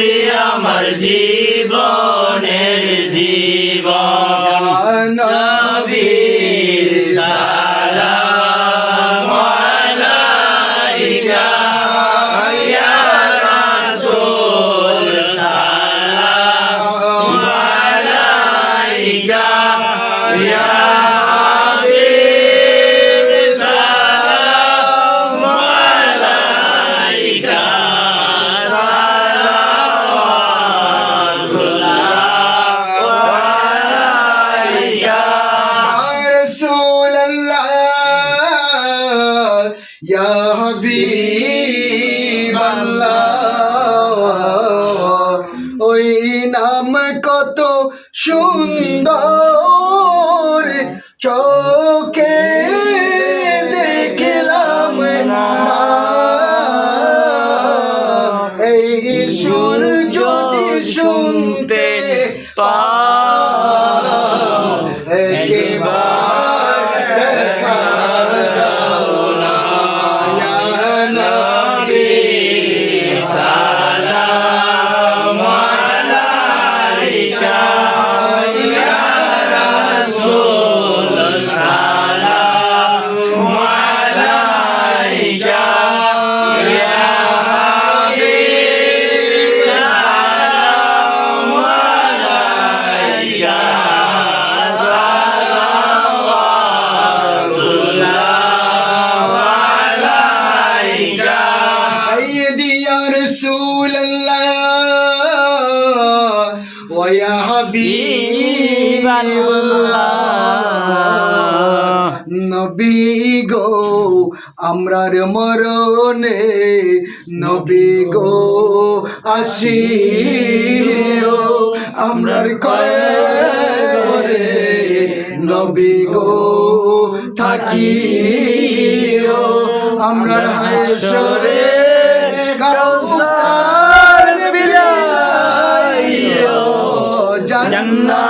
হবে আমার জীবন। হাবিবাল্লাহ। ওই নাম কত সুন্দর। নবী গো, আমরার মরণে নবী গো আসি আমরার কয়ে নবী গো থাকি আমরার হায় সরে কারও 만나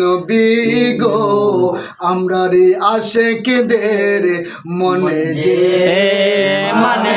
নবী গো আমরা রে আশেকদের মনে যে মানে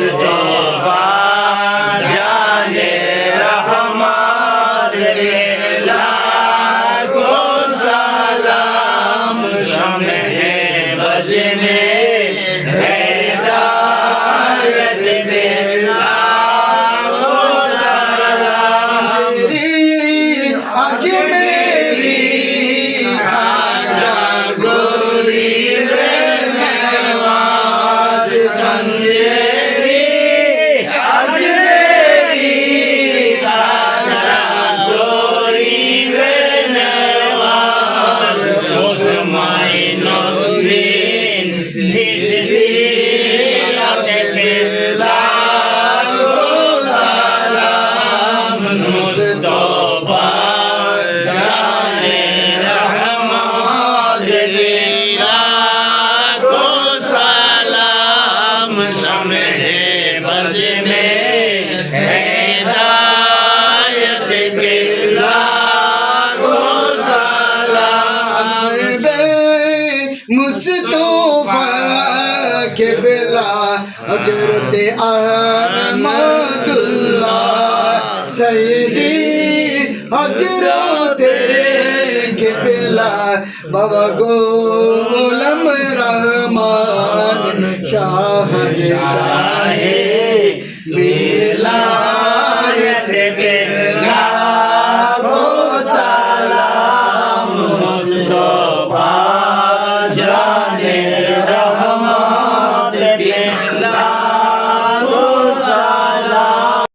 شمس توفا کے بلا حضرت احمد اللہ سیدی حضرت کے بلا بابا گولم رحمان شاہ شاہ بی